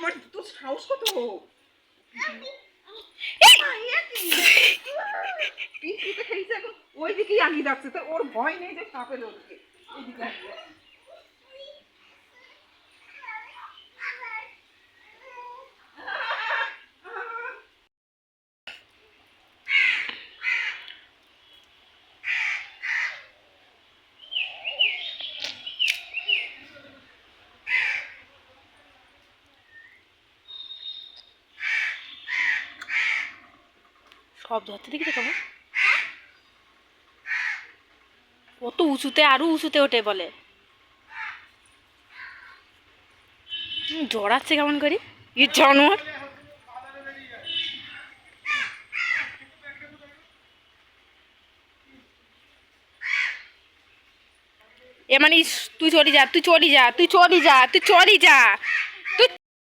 আমার তোর সাহস কত? পিসিতে খেয়েছে এখন। ওইদিকেই আগিয়ে যাচ্ছে। তো ওর ভয় নেই যে সাপের ওদিকে এইদিকে আগিয়ে যাচ্ছে। সব ধরতে দেখি তো কেমন। কত উঁচুতে, আরও উঁচুতে ওঠে বলে। জড়াচ্ছে কেমন করি? ই জানোয়ার। এ মানে তুই চলি যা, তুই চলি যা, তুই চলি যা, তুই চলি যা।